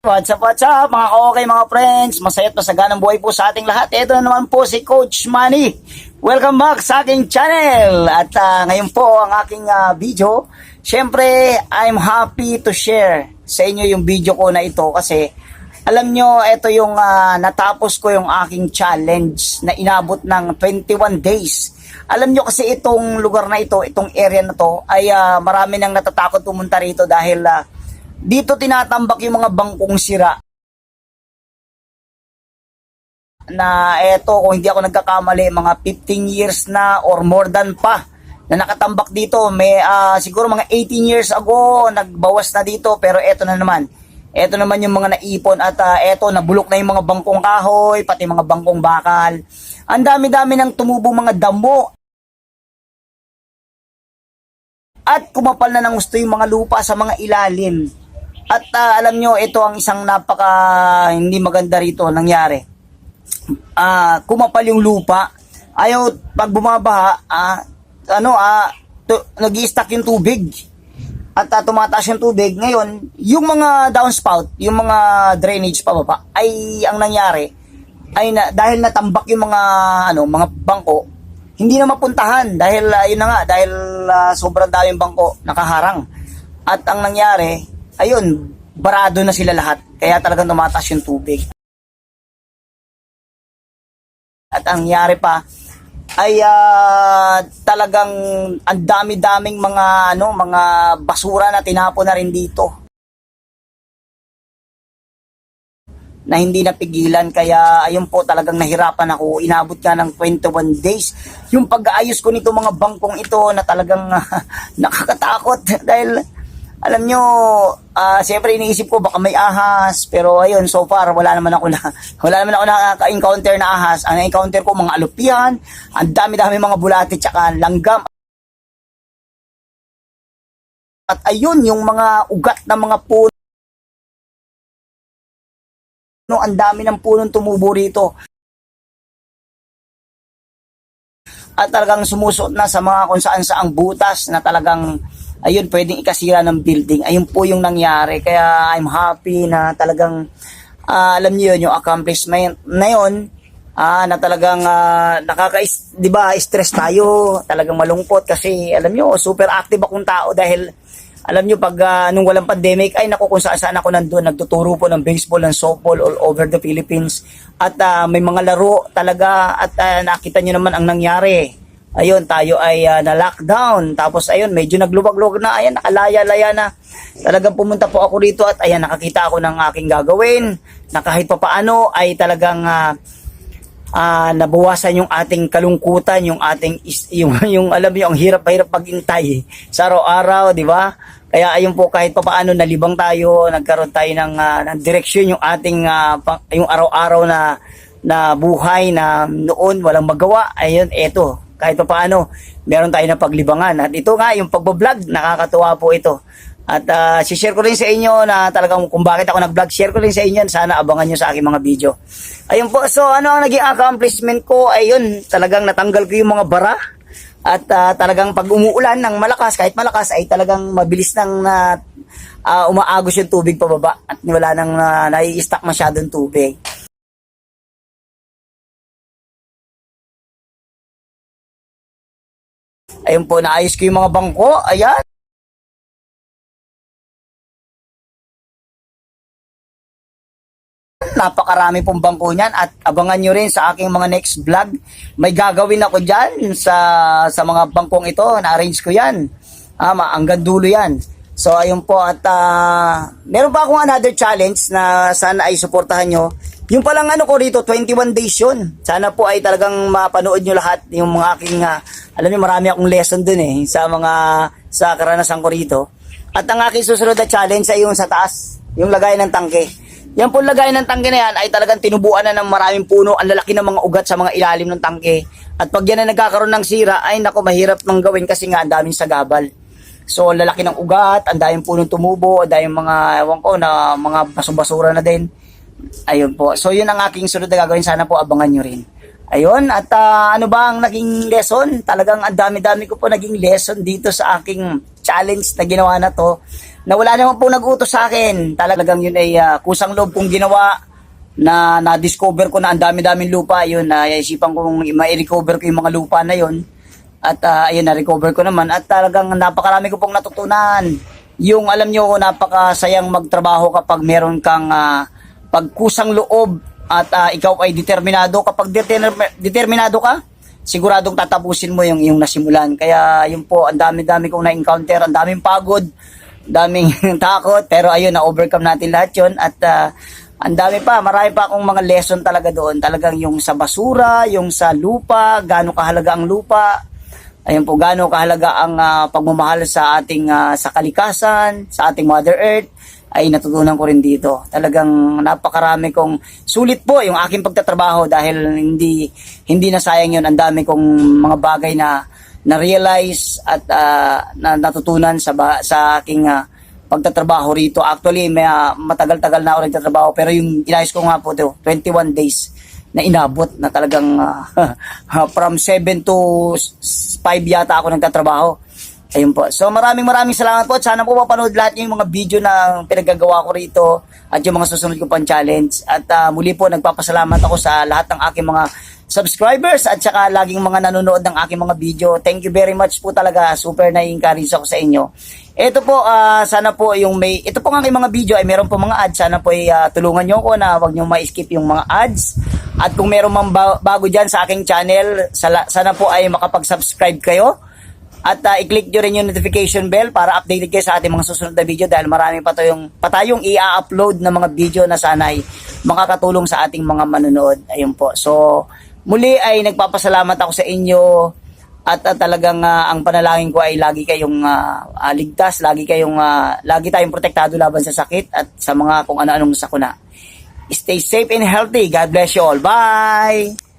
What's up, what's up, mga okay mga friends? Masaya at masaganang buhay po sa ating lahat. Ito na naman po si Coach Manny. Welcome back sa aking channel. At ah, ngayon po ang aking ah, video. Siyempre, I'm happy to share sa inyo yung video ko na ito kasi alam nyo, ito yung ah, natapos ko yung aking challenge na inabot ng 21 days. Alam nyo kasi itong lugar na ito, itong area na to, ay ah, marami nang natatakot pumunta rito dahil ah, dito tinatambak yung mga bangkong sira. Na eto kung hindi ako nagkakamali mga 15 years na or more than pa na nakatambak dito. May ah, siguro mga 18 years ago nagbawas na dito pero eto na naman. Eto naman yung mga naipon at ah, eto nabulok na yung mga bangkong kahoy pati mga bangkong bakal. Ang dami-dami ng tumubong mga damo. At kumapal na ng gusto yung mga lupa sa mga ilalim at ah, alam nyo, ito ang isang napaka hindi maganda rito nangyari. Ah, kumapal yung lupa. Ayaw pag bumabaha, ah, ano ah nag-i-stack yung tubig. At ah, tumataas yung tubig. Ngayon, yung mga downspout, yung mga drainage pababa, ay ang nangyari ay na, dahil natambak yung mga ano, mga bangko, hindi na mapuntahan dahil ah, yun na nga dahil ah, sobrang daming bangko nakaharang. At ang nangyari, ayun, barado na sila lahat. Kaya talagang tumataas yung tubig. At ang nangyari pa ay ah, talagang ang dami-daming mga ano, mga basura na tinapon na rin dito. na hindi napigilan kaya ayun po talagang nahirapan ako inabot nga ng 21 days yung pag-aayos ko nito mga bangkong ito na talagang nakakatakot dahil alam nyo, ah siyempre iniisip ko baka may ahas, pero ayun, so far wala naman ako na wala naman ako nakaka-encounter na ahas. Ang na-encounter ko mga alupihan, ang dami-dami mga bulati tsaka langgam. At ayun, yung mga ugat ng mga puno, ang dami ng punong tumubo rito. At talagang sumusot na sa mga kung saan saang butas na talagang ayun, pwedeng ikasira ng building. Ayun po yung nangyari. Kaya I'm happy na talagang, ah, alam niyo yun, yung accomplishment na yun, ah, na talagang ah, nakaka di ba, stress tayo, talagang malungkot kasi alam niyo, super active akong tao dahil alam niyo pag ah, nung walang pandemic ay naku kung saan ako nandoon nagtuturo po ng baseball and softball all over the Philippines at ah, may mga laro talaga at ah, nakita niyo naman ang nangyari ayun, tayo ay ah, na-lockdown. Tapos ayun, medyo nagluwag-luwag na, ayan, nakalaya-laya na. Talagang pumunta po ako rito at ayan, nakakita ako ng aking gagawin na kahit pa paano ay talagang ah, ah, nabawasan yung ating kalungkutan, yung ating yung yung alam mo yung hirap-hirap paghintay sa araw-araw, di ba? Kaya ayun po kahit pa paano nalibang tayo, nagkaroon tayo ng, ah, ng direksyon yung ating ah, pang- yung araw-araw na na buhay na noon walang magawa. Ayun, eto, kahit pa paano, meron tayo na paglibangan. At ito nga, yung pagbablog, nakakatuwa po ito. At uh, share ko rin sa inyo na talagang kung bakit ako nag-vlog, share ko rin sa inyo. Sana abangan nyo sa aking mga video. Ayun po, so ano ang naging accomplishment ko? Ayun, talagang natanggal ko yung mga bara. At ah, talagang pag umuulan ng malakas, kahit malakas, ay talagang mabilis nang na, ah, umaagos yung tubig pababa. At wala nang uh, nai-stack masyadong tubig. Ayun po, naayos ko yung mga bangko. Ayan. Napakarami pong bangko niyan at abangan nyo rin sa aking mga next vlog. May gagawin ako dyan sa, sa mga bangkong ito. Na-arrange ko yan. Ama, hanggang dulo yan. So ayun po at ah, meron pa akong another challenge na sana ay suportahan nyo. Yung palang ano ko dito, 21 days yun. Sana po ay talagang mapanood nyo lahat yung mga aking, ah, alam niyo marami akong lesson dun eh, sa mga, sa karanasan ko rito. At ang aking susunod na challenge ay yung sa taas, yung lagay ng tangke. Yan po lagay ng tangke na yan ay talagang tinubuan na ng maraming puno, ang lalaki ng mga ugat sa mga ilalim ng tangke. At pag yan na nagkakaroon ng sira, ay nako mahirap mang gawin kasi nga ang daming sagabal. So, lalaki ng ugat, ang daming punong tumubo, ang daming mga, ewan ko, na mga basura-basura na din. Ayun po. So, yun ang aking sunod na gagawin. Sana po abangan nyo rin. Ayun, at ah, ano ba ang naging lesson? Talagang ang dami-dami ko po naging lesson dito sa aking challenge na ginawa na to. Na wala naman po nag-utos sa akin. Talagang yun ay ah, kusang loob kong ginawa na na-discover ko na ang dami-daming lupa. Yun, na isipan kong ma-recover ko yung mga lupa na yun. At ah, ayun, na-recover ko naman. At talagang napakarami ko pong natutunan. Yung alam nyo, napakasayang magtrabaho kapag meron kang ah, pagkusang loob at ah, ikaw ay determinado. Kapag determ- determinado ka, siguradong tatapusin mo yung, yung nasimulan. Kaya yun po, ang dami-dami kong na-encounter, ang daming pagod, daming takot, pero ayun, na-overcome natin lahat yun. At ah, ang dami pa, marami pa akong mga lesson talaga doon. Talagang yung sa basura, yung sa lupa, gaano kahalaga ang lupa, Ayun po, gaano kahalaga ang ah, pagmamahal sa ating ah, sa kalikasan, sa ating Mother Earth, ay natutunan ko rin dito. Talagang napakarami kong sulit po yung aking pagtatrabaho dahil hindi hindi na sayang yun. Ang dami kong mga bagay na na-realize at ah, na natutunan sa sa aking ah, pagtatrabaho rito. Actually, may ah, matagal-tagal na ako nagtatrabaho pero yung inayos ko nga po ito, 21 days na inabot na talagang ah, from 7 to 5 yata ako nagtatrabaho. Ayun po. So maraming maraming salamat po. at Sana po mapanood lahat yung mga video na pinaggagawa ko rito at yung mga susunod ko pang challenge. At ah, muli po nagpapasalamat ako sa lahat ng aking mga subscribers at saka laging mga nanonood ng aking mga video. Thank you very much po talaga. Super na-encourage ako sa inyo. Ito po, ah, sana po yung may, ito po aking mga video ay meron po mga ads. Sana po ay ah, tulungan nyo ako na wag nyo ma-skip yung mga ads. At kung meron mang ba- bago dyan sa aking channel, sana po ay makapag-subscribe kayo. At ah, i-click nyo rin yung notification bell para updated kayo sa ating mga susunod na video dahil marami pa tayong, pa tayong i-upload na mga video na sana ay makakatulong sa ating mga manonood. Ayun po. So, muli ay nagpapasalamat ako sa inyo at ah, talagang ah, ang panalangin ko ay lagi kayong ah, ah, ligtas, lagi kayong ah, lagi tayong protektado laban sa sakit at sa mga kung ano-anong sakuna. Stay safe and healthy. God bless you all. Bye!